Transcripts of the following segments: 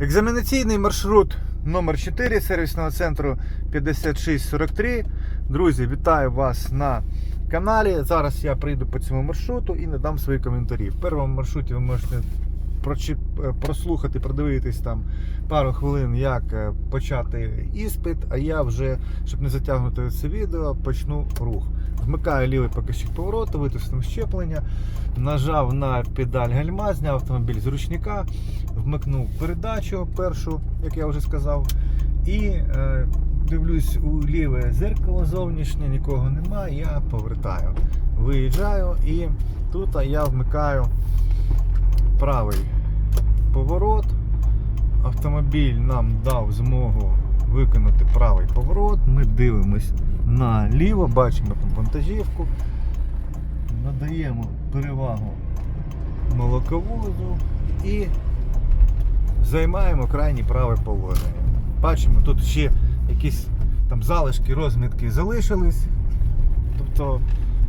Екзаменаційний маршрут номер 4 сервісного центру 5643. Друзі, вітаю вас на каналі. Зараз я прийду по цьому маршруту і надам свої коментарі. В першому маршруті ви можете прослухати, продивитись там пару хвилин, як е, почати іспит, а я вже, щоб не затягнути це відео, почну рух. Вмикаю лівий покажчик повороту, витиснув щеплення, нажав на педаль гальма, зняв автомобіль з ручника, вмикнув передачу першу, як я вже сказав, і е, дивлюсь у ліве зеркало зовнішнє, нікого немає, я повертаю. Виїжджаю і тут я вмикаю правий поворот. Автомобіль нам дав змогу виконати правий поворот. Ми дивимось наліво, бачимо там вантажівку, надаємо перевагу молоковозу і займаємо крайнє праве положення. Бачимо, тут ще якісь там залишки, розмітки залишились. Тобто,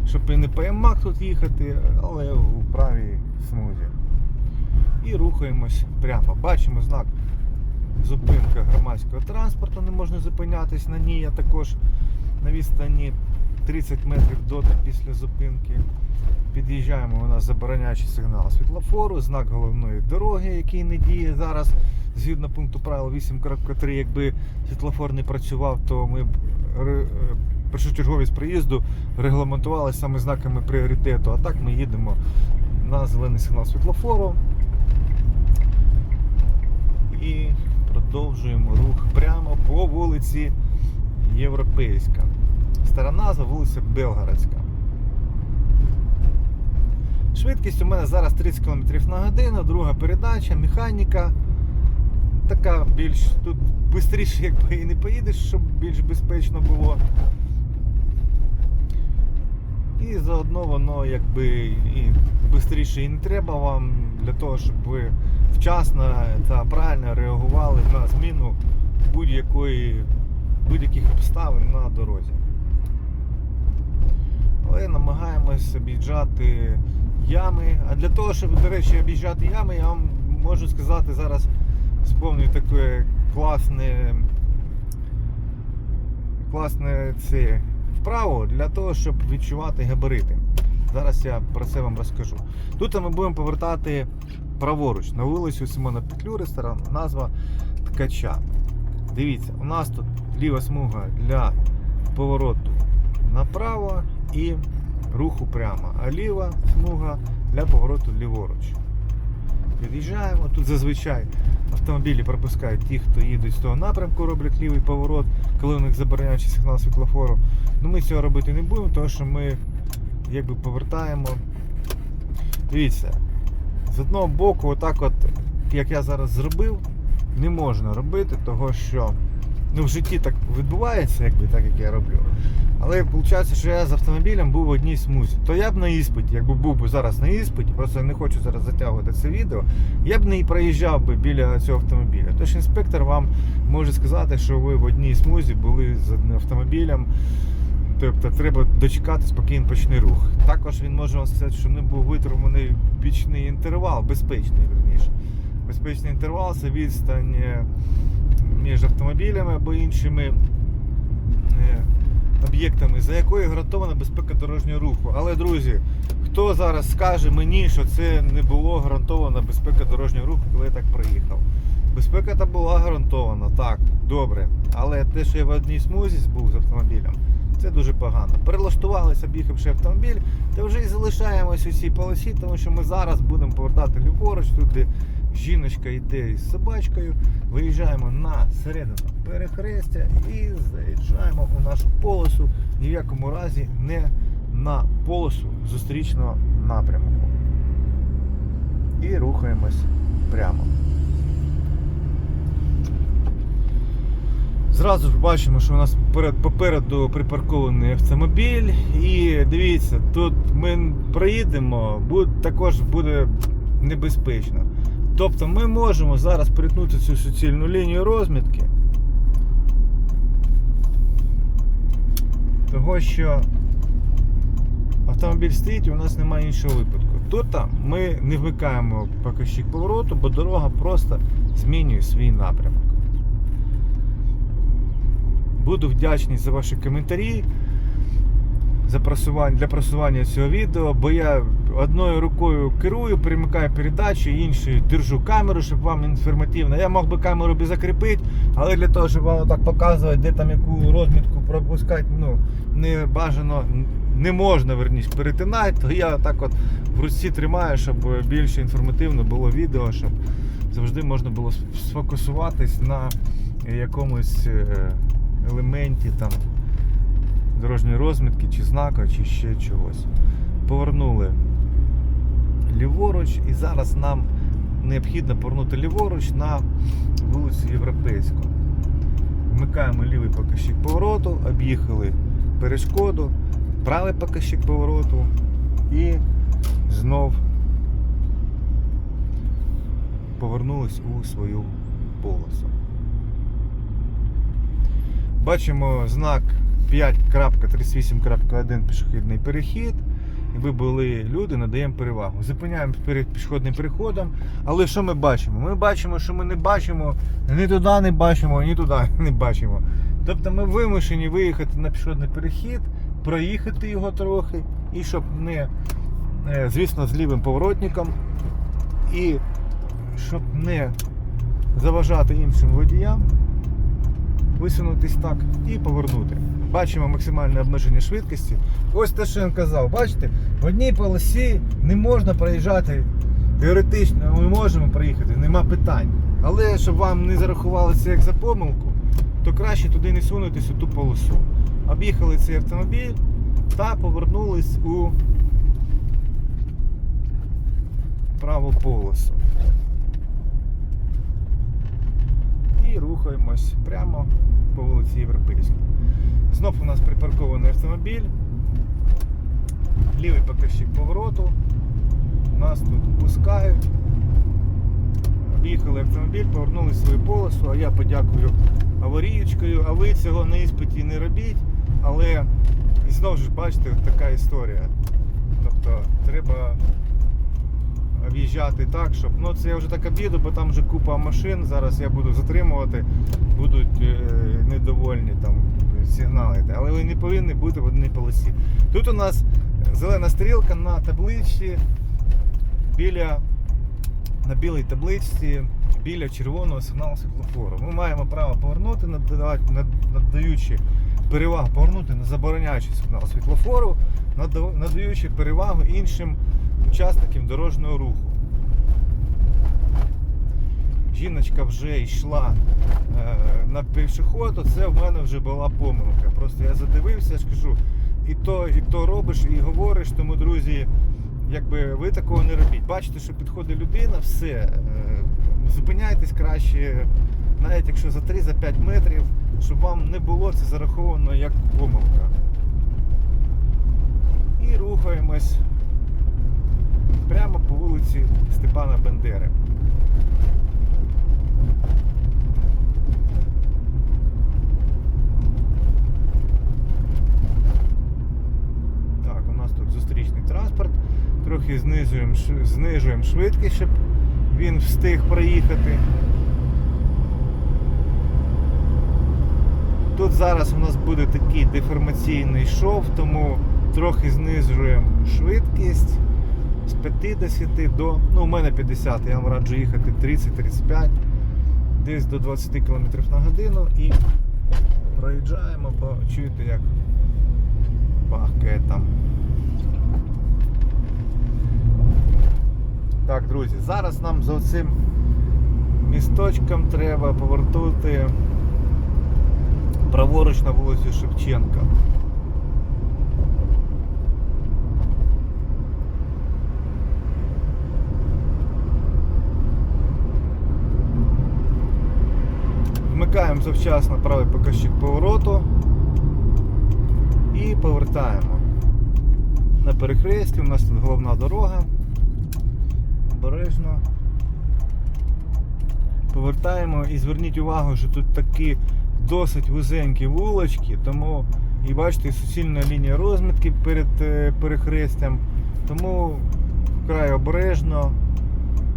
щоб і не по МАК тут їхати, але у правій смузі. І рухаємось прямо. Бачимо знак зупинка громадського транспорту, не можна зупинятись на ній, а також на відстані 30 метрів до та після зупинки. Під'їжджаємо, у нас забороняючий сигнал світлофору, знак головної дороги, який не діє зараз. Згідно пункту правил 8.3, якби світлофор не працював, то ми б е, першочерговість проїзду регламентували саме знаками пріоритету. А так ми їдемо на зелений сигнал світлофору і продовжуємо рух прямо по вулиці Європейська. Стара назва вулиця Белгородська. Швидкість у мене зараз 30 км на годину, друга передача, механіка. Така більш тут швидше якби і не поїдеш, щоб більш безпечно було. І заодно воно якби і швидше і не треба вам для того, щоб ви вчасно та правильно реагували на зміну будь-якої будь-яких обставин на дорозі. Але намагаємось об'їжджати ями. А для того, щоб, до речі, об'їжджати ями, я вам можу сказати зараз сповнюю таке класне класне це вправо для того, щоб відчувати габарити. Зараз я про це вам розкажу. Тут ми будемо повертати праворуч на вулицю Симона Петлюри, стара назва Ткача. Дивіться, у нас тут ліва смуга для повороту направо і руху прямо, а ліва смуга для повороту ліворуч. Під'їжджаємо. Тут зазвичай автомобілі пропускають ті, хто їдуть з того напрямку, роблять лівий поворот, коли у них забороняючий сигнал світлофору. Ну ми цього робити не будемо, тому що ми якби повертаємо. Дивіться, з одного боку, отак от, як я зараз зробив, не можна робити, того що ну, в житті так відбувається, якби так як я роблю. Але виходить, що я з автомобілем був в одній смузі. То я б на іспиті, якби був би зараз на іспиті, просто не хочу зараз затягувати це відео, я б не проїжджав би біля цього автомобіля. Тож інспектор вам може сказати, що ви в одній смузі були з одним автомобілем. Тобто треба дочекатись, поки він почне рух. Також він може вам сказати, що не був витриманий бічний інтервал, безпечний верніше. Безпечний інтервал це відстань е, між автомобілями або іншими е, об'єктами, за якою гарантована безпека дорожнього руху. Але, друзі, хто зараз скаже мені, що це не було гарантована безпека дорожнього руху, коли я так проїхав? Безпека та була гарантована, так, добре. Але те, що я в одній смузі був з автомобілем, це дуже погано. Перелаштувалися, об'їхавши автомобіль, та вже і залишаємось у цій полосі, тому що ми зараз будемо повертати ліворуч, тут де жіночка йде із собачкою. Виїжджаємо на середину перехрестя і заїжджаємо у нашу полосу. Ні в якому разі не на полосу зустрічного напрямку. І рухаємось прямо. Зразу ж бачимо, що у нас попереду припаркований автомобіль. І дивіться, тут ми проїдемо, також буде небезпечно. Тобто ми можемо зараз перетнути цю суцільну лінію розмітки. Того, що автомобіль стоїть і у нас немає іншого випадку. Тут ми не вмикаємо показчик повороту, бо дорога просто змінює свій напрямок. Буду вдячний за ваші коментарі за просування, для просування цього відео, бо я одною рукою керую, перемикаю передачі, іншою держу камеру, щоб вам інформативно. Я мог би камеру би закріпити, але для того, щоб вам так показувати, де там яку розмітку пропускати, ну не бажано, не можна верніше перетинати, то я так от в руці тримаю, щоб більше інформативно було відео, щоб завжди можна було сфокусуватись на якомусь е, елементі там дорожньої розмітки, чи знака, чи ще чогось. Повернули ліворуч, і зараз нам необхідно повернути ліворуч на вулицю Європейську. Вмикаємо лівий показчик повороту, об'їхали перешкоду, правий показчик повороту і знов повернулись у свою полосу. Бачимо знак 5.38.1 пішохідний перехід. Ви були люди, надаємо перевагу. Зупиняємо перед пішохідним переходом. Але що ми бачимо? Ми бачимо, що ми не бачимо, ні туди не бачимо, ні туди не бачимо. Тобто ми вимушені виїхати на пішохідний перехід, проїхати його трохи, і щоб не, е, звісно, з лівим поворотником, і щоб не заважати іншим водіям висунутись так і повернути. Бачимо максимальне обмеження швидкості. Ось те, що я казав, бачите, в одній полосі не можна проїжджати. Теоретично ми можемо проїхати, нема питань. Але щоб вам не зарахували це як за помилку, то краще туди не сунутись у ту полосу. Об'їхали цей автомобіль та повернулись у праву полосу. І рухаємось прямо по вулиці Європейській. Знов у нас припаркований автомобіль. Лівий показчик повороту. Нас тут пускають. Об'їхали автомобіль, повернули свою полосу, а я подякую аварієчкою, а ви цього на іспиті не робіть. Але і знову ж бачите, така історія. Тобто треба об'їжджати так, щоб. Ну це я вже так об'їду, бо там вже купа машин. Зараз я буду затримувати, будуть е, недовольні там сигналити. Але ви не повинні бути в одній полосі. Тут у нас зелена стрілка на табличці біля. На білій табличці біля червоного сигналу світлофору. Ми маємо право повернути, надаючи перевагу повернути, не забороняючи сигнал світлофору, надаючи перевагу іншим учасникам дорожнього руху. Жіночка вже йшла е, на пішоход, це в мене вже була помилка. Просто я задивився, я ж кажу, і то, і то робиш, і говориш, тому, друзі, якби ви такого не робіть. Бачите, що підходить людина, все. е, Зупиняйтесь краще, навіть якщо за 3-5 метрів, щоб вам не було це зараховано як помилка. І рухаємось прямо по вулиці Степана Бендери. Так, у нас тут зустрічний транспорт. Трохи знижуємо, знижуємо швидкість, щоб він встиг проїхати. Тут зараз у нас буде такий деформаційний шов, тому трохи знижуємо швидкість з 50 до. Ну, у мене 50, я вам раджу їхати 30-35, десь до 20 км на годину і проїжджаємо, бо чуєте, як бахкає там. Так, друзі, зараз нам за цим місточком треба повернути праворуч на вулицю Шевченка. Вмикаємо завчасно правий показчик повороту і повертаємо. На перехресті у нас тут головна дорога. Обережно. Повертаємо і зверніть увагу, що тут такі досить вузенькі вулочки, тому і бачите, суцільна лінія розмітки перед е, перехрестям. Тому вкрай обережно.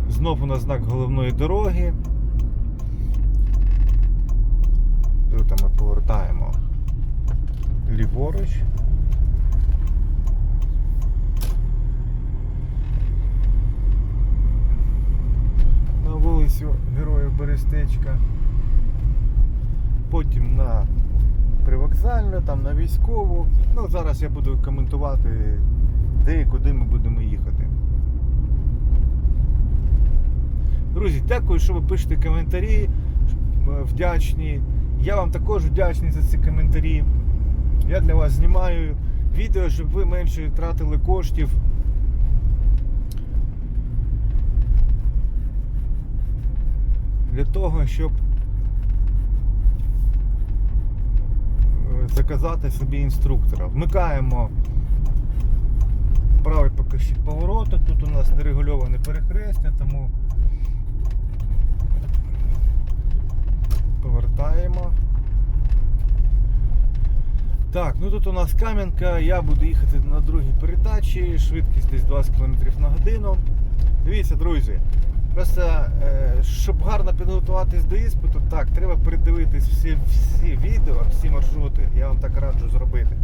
Знов у нас знак головної дороги. Тут ми повертаємо ліворуч. На вулицю Героїв Берестечка. Потім на привокзальну, там на військову. Ну, зараз я буду коментувати, де і куди ми будемо їхати. Друзі, дякую, що ви пишете коментарі. е, Вдячні. Я вам також вдячний за ці коментарі. Я для вас знімаю відео, щоб ви менше тратили коштів. Для того, щоб е, заказати собі інструктора. Вмикаємо правий покажчик повороту. Тут у нас нерегульоване перехрестя, тому повертаємо. Так, ну тут у нас Кам'янка, я буду їхати на другій передачі, швидкість десь 20 км на годину. Дивіться, друзі, просто е, щоб гарно підготуватись до іспиту, так, треба передивитись всі, всі відео, всі маршрути, я вам так раджу зробити.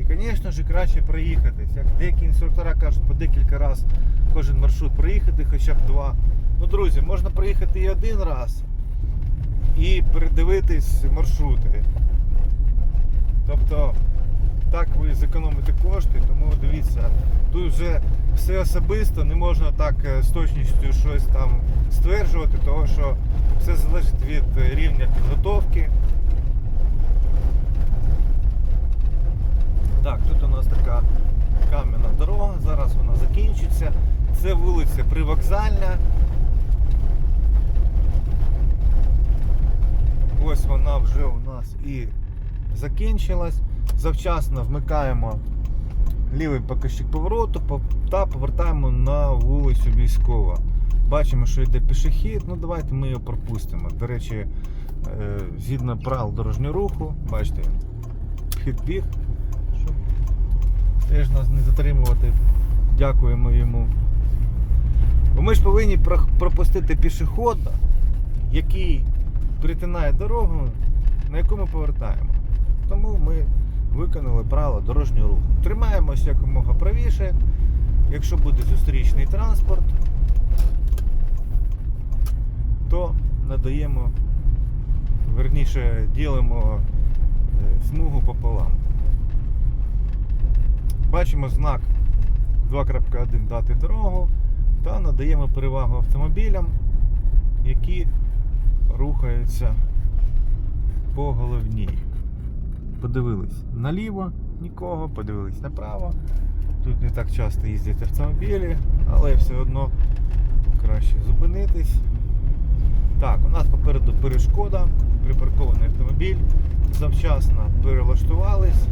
І, звісно ж, краще проїхатись. Як деякі інструктора кажуть, по декілька разів кожен маршрут проїхати, хоча б два. Ну, друзі, можна проїхати і один раз і передивитись маршрути. Тобто, так ви зекономите кошти, тому дивіться, тут вже все особисто, не можна так е, з точністю щось там стверджувати, тому що все залежить від рівня підготовки. Так, тут у нас така кам'яна дорога, зараз вона закінчиться. Це вулиця Привокзальна. Ось вона вже у нас і закінчилась. Завчасно вмикаємо лівий покажчик повороту та повертаємо на вулицю Військова. Бачимо, що йде пішохід, ну давайте ми його пропустимо. До речі, е, згідно правил дорожнього руху, бачите, підбіг, щоб теж нас не затримувати. Дякуємо йому. Бо ми ж повинні пропустити пішохода, який перетинає дорогу, на яку ми повертаємо. Тому ми виконали правила дорожнього руху. Тримаємося якомога правіше. Якщо буде зустрічний транспорт, то надаємо, верніше ділимо е, смугу пополам. Бачимо знак 2.1 дати дорогу та надаємо перевагу автомобілям, які рухаються по головній. Подивились наліво, нікого, подивились направо. Тут не так часто їздять автомобілі, але все одно краще зупинитись. Так, у нас попереду перешкода, припаркований автомобіль. Завчасно перелаштувались.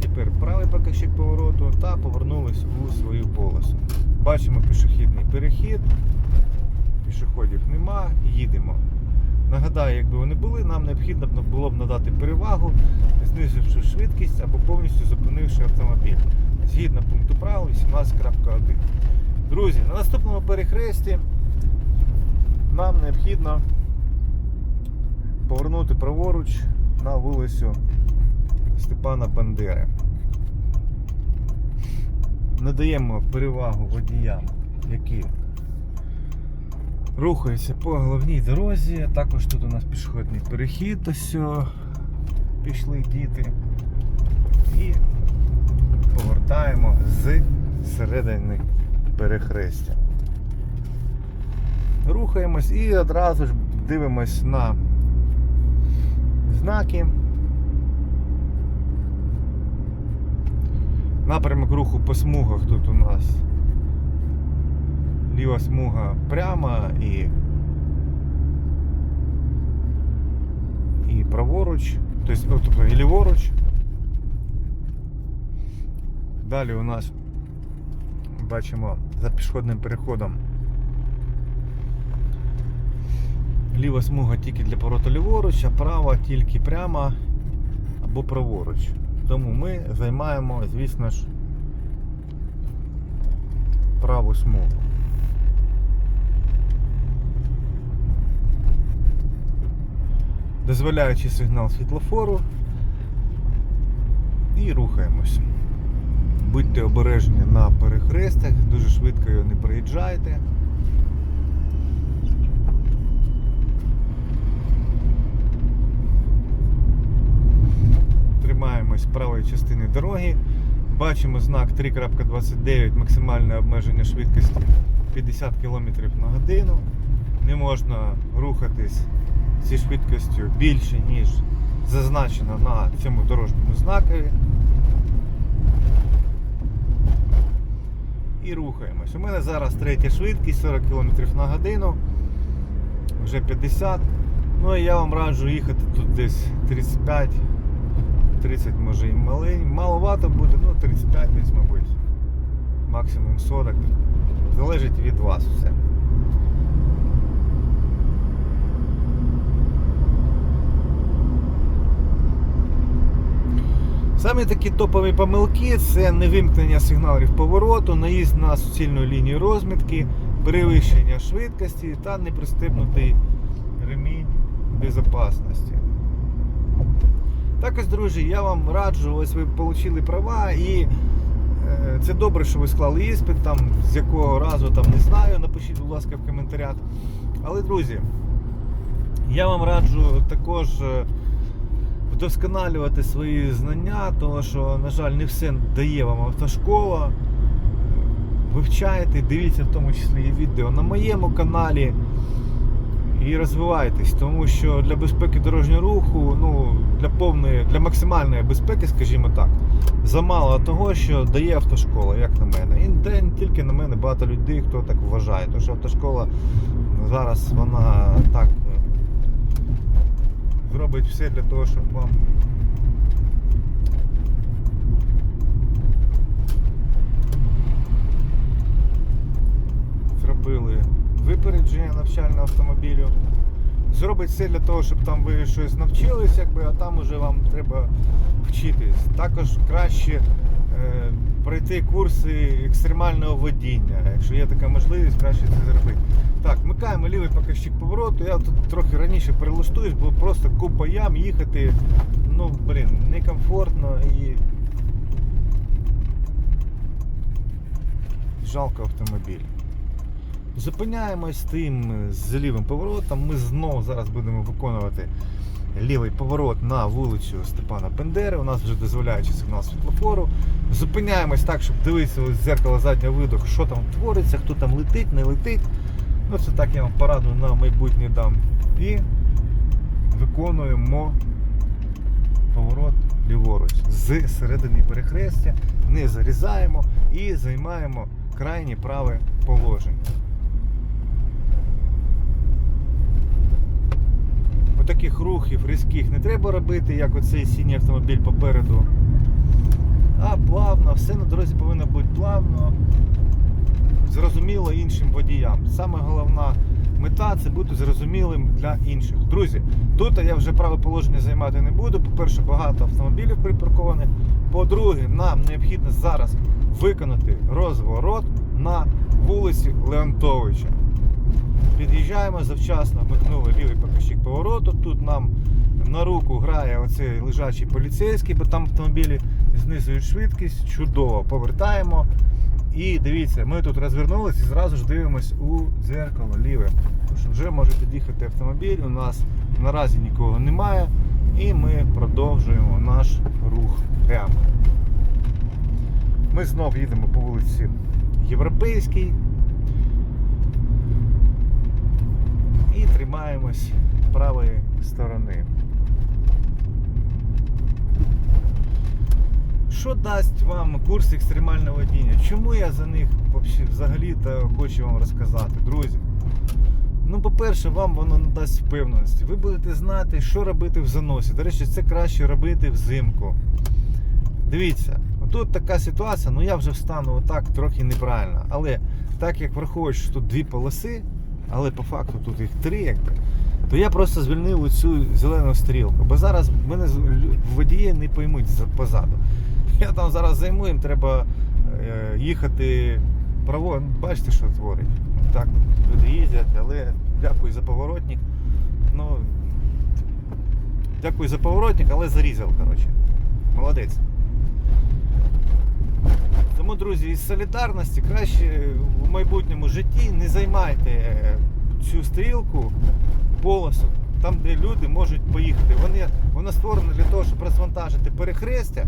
Тепер правий покажчик повороту та повернулись у свою полосу. Бачимо пішохідний перехід, пішоходів нема, їдемо. Нагадаю, якби вони були, нам необхідно було б надати перевагу, знизивши швидкість або повністю зупинивши автомобіль. Згідно пункту правил 18.1. Друзі, на наступному перехресті нам необхідно повернути праворуч на вулицю Степана Бандери. Надаємо перевагу водіям, які рухаються по головній дорозі. Також тут у нас пішохідний перехід, ось пішли діти. І повертаємо з середини перехрестя. Рухаємось і одразу ж дивимось на знаки. Напрямок руху по смугах тут у нас ліва смуга пряма і, і праворуч, тобто, ну, тобто і ліворуч. Далі у нас бачимо за пішохідним переходом ліва смуга тільки для повороту ліворуч, а права тільки прямо або праворуч. Тому ми займаємо, звісно ж, праву смугу. Дозволяючи сигнал світлофору і рухаємось. Будьте обережні на перехрестях, дуже швидко його не проїжджайте. Тримаємось правої частини дороги. Бачимо знак 3.29 максимальне обмеження швидкості 50 км на годину. Не можна рухатись зі швидкістю більше, ніж зазначено на цьому дорожньому знакові. І рухаємось. У мене зараз третя швидкість 40 км на годину, вже 50. Ну і я вам раджу їхати тут десь 35, 30 може і малий. Маловато буде, ну 35 десь, мабуть. Максимум 40. Залежить від вас все. Самі такі топові помилки це невимкнення сигналів повороту, наїзд на суцільну лінію розмітки, перевищення швидкості та непристебнутий ремінь безпечності. Також, друзі, я вам раджу, ось ви отримали права і е, це добре, що ви склали іспит, там, з якого разу там не знаю, напишіть, будь ласка, в коментарях. Але, друзі, я вам раджу також е, вдосконалювати свої знання, тому що, на жаль, не все дає вам автошкола. Вивчайте, дивіться в тому числі і відео на моєму каналі і розвивайтесь, тому що для безпеки дорожнього руху, ну, для повної, для максимальної безпеки, скажімо так, замало того, що дає автошкола, як на мене. І не тільки на мене, багато людей, хто так вважає. Тому що автошкола зараз вона так зробить все для того, щоб вам зробили випередження навчального автомобілю. Зробить все для того, щоб там ви щось навчились, якби, а там уже вам треба вчитись. Також краще е, пройти курси екстремального водіння. Якщо є така можливість, краще це зробити. Так, вмикаємо лівий показчик повороту. Я тут трохи раніше перелаштуюсь, бо просто купа ям їхати, ну, блін, некомфортно і жалко автомобіль. Зупиняємось тим з лівим поворотом. Ми знову зараз будемо виконувати лівий поворот на вулицю Степана Бендери. У нас вже дозволяючий сигнал світлофору. Зупиняємось так, щоб дивитися з зеркала заднього виду, що там твориться, хто там летить, не летить. Ну так я вам пораду на майбутнє дам. І виконуємо поворот ліворуч з середини перехрестя, не зарізаємо і займаємо крайнє праве положення. Отаких рухів різких не треба робити, як оцей синій автомобіль попереду. А плавно, все на дорозі повинно бути плавно, зрозуміло іншим водіям. Саме головна мета це бути зрозумілим для інших. Друзі, тут я вже праве положення займати не буду. По-перше, багато автомобілів припаркованих. По-друге, нам необхідно зараз виконати розворот на вулиці Леонтовича. Під'їжджаємо завчасно, вмикнули лівий показчик повороту. Тут нам на руку грає оцей лежачий поліцейський, бо там автомобілі знизують швидкість, чудово повертаємо. І дивіться, ми тут розвернулися і зразу ж дивимось у дзеркало ліве. Що вже може під'їхати автомобіль, у нас наразі нікого немає. І ми продовжуємо наш рух прямо. Ми знов їдемо по вулиці Європейській. І тримаємось правої сторони. Що дасть вам курс екстремального водіння? Чому я за них взагалі-то хочу вам розказати, друзі? Ну, по-перше, вам воно надасть впевненості. Ви будете знати, що робити в заносі. До речі, це краще робити взимку. Дивіться, тут така ситуація, ну я вже встану отак трохи неправильно. Але так як враховуючи, що тут дві полоси, але по факту тут їх три, якби, то я просто звільнив оцю зелену стрілку. Бо зараз мене водії не поймуть позаду. Я там зараз займу, їм треба е, їхати право, бачите, що творить. Так, люди їздять, але дякую за поворотник. Ну, дякую за поворотник, але зарізав, коротше. Молодець. Тому, друзі, із солідарності краще в майбутньому житті не займайте е, цю стрілку, полосу, там, де люди можуть поїхати. Вони, вона створена для того, щоб розвантажити перехрестя,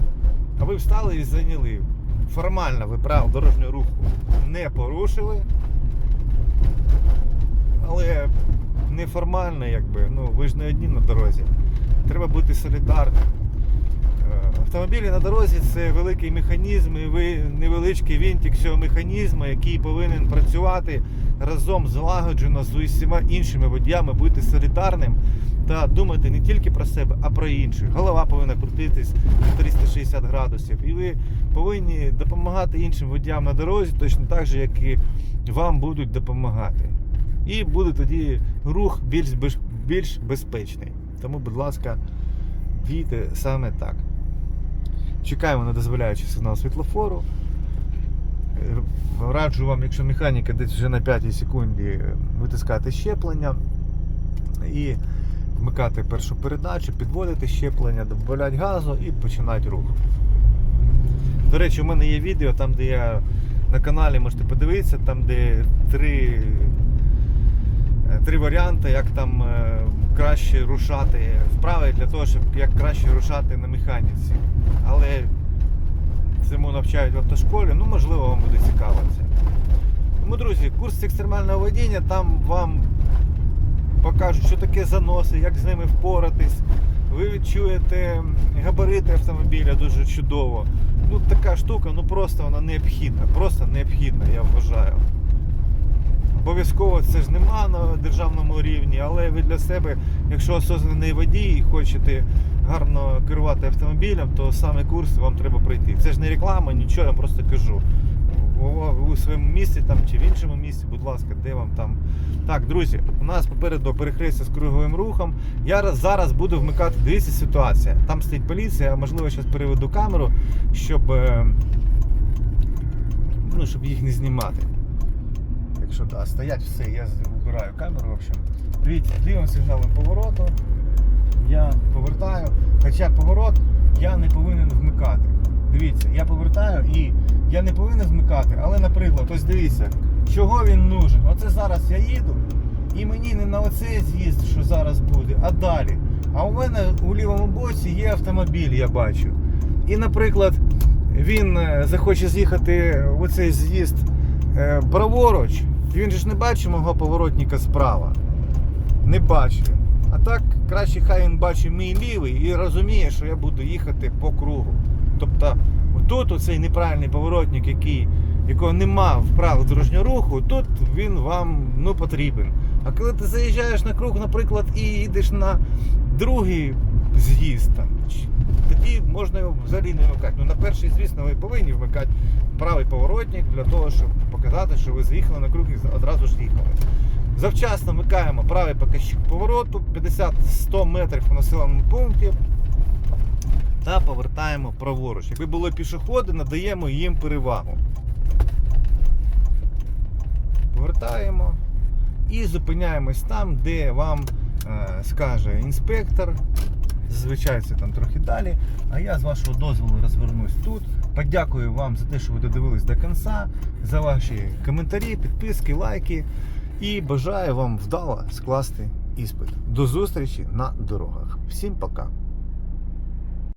а ви встали і зайняли. Формально ви правил дорожнього руху не порушили. Але неформально, якби, ну ви ж не одні на дорозі. Треба бути солідарним. Автомобілі на дорозі це великий механізм, і ви невеличкий вінтик цього механізму, який повинен працювати разом злагоджено з усіма іншими водіями, бути солідарним та думати не тільки про себе, а про інших. Голова повинна крутитись на 360 градусів. І ви повинні допомагати іншим водіям на дорозі, точно так же, як і вам будуть допомагати. І буде тоді рух більш, більш безпечний. Тому, будь ласка, дійте саме так. Чекаємо на дозволяючий сигнал світлофору. Е, Раджу вам, якщо механіка десь вже на 5 секунді, е, витискати щеплення і вмикати першу передачу, підводити щеплення, додати газу і починати рух. До речі, у мене є відео, там, де я на каналі можете подивитися, там, де три, е, три варіанти, як там краще рушати вправи для того, щоб як краще рушати на механіці. Але цьому навчають в автошколі, ну можливо вам буде цікаво це. Тому, друзі, курс екстремального водіння, там вам покажуть, що таке заноси, як з ними впоратись. Ви відчуєте габарити автомобіля дуже чудово. Ну така штука, ну просто вона необхідна. Просто необхідна, я вважаю. Обов'язково це ж нема на державному рівні, але ви для себе, якщо осознаний водій і хочете гарно керувати автомобілем, то саме курс вам треба пройти. Це ж не реклама, нічого, я просто кажу. У- своєму місці там чи в іншому місці, будь ласка, де вам там. Так, друзі, у нас попереду перехрестя з круговим рухом. Я зараз буду вмикати. Дивіться ситуація. Там стоїть поліція, а можливо, зараз переведу камеру, щоб, е, ну, щоб їх не знімати. Якщо да, стоять, все, я убираю камеру, в общем. Дивіться, лівим сигналом повороту я повертаю, хоча поворот я не повинен вмикати. Дивіться, я повертаю і я не повинен вмикати, але, наприклад, ось дивіться, чого він нужен. Оце зараз я їду, і мені не на оцей з'їзд, що зараз буде, а далі. А у мене у лівому боці є автомобіль, я бачу. І, наприклад, він е, захоче з'їхати в оцей з'їзд е, праворуч, він же ж не бачить мого поворотника справа. Не бачить. А так краще хай він бачить мій лівий і розуміє, що я буду їхати по кругу. Тобто тут оцей неправильний поворотник, який, якого нема в правилах дорожнього руху, тут він вам ну, потрібен. А коли ти заїжджаєш на круг, наприклад, і їдеш на другий з'їзд, там, тоді можна його взагалі не вмикати. Ну, на перший, звісно, ви повинні вмикати правий поворотник для того, щоб показати, що ви заїхали на круг і одразу ж їхали. Завчасно вмикаємо правий показчик повороту 50-100 метрів у населеному пункті та повертаємо праворуч. Якби були пішоходи, надаємо їм перевагу. Повертаємо і зупиняємось там, де вам е, скаже інспектор. Зазвичай це там трохи далі. А я з вашого дозволу розвернусь тут. Подякую вам за те, що ви додивились до кінця, за ваші коментарі, підписки, лайки. І бажаю вам вдало скласти іспит. До зустрічі на дорогах. Всім пока!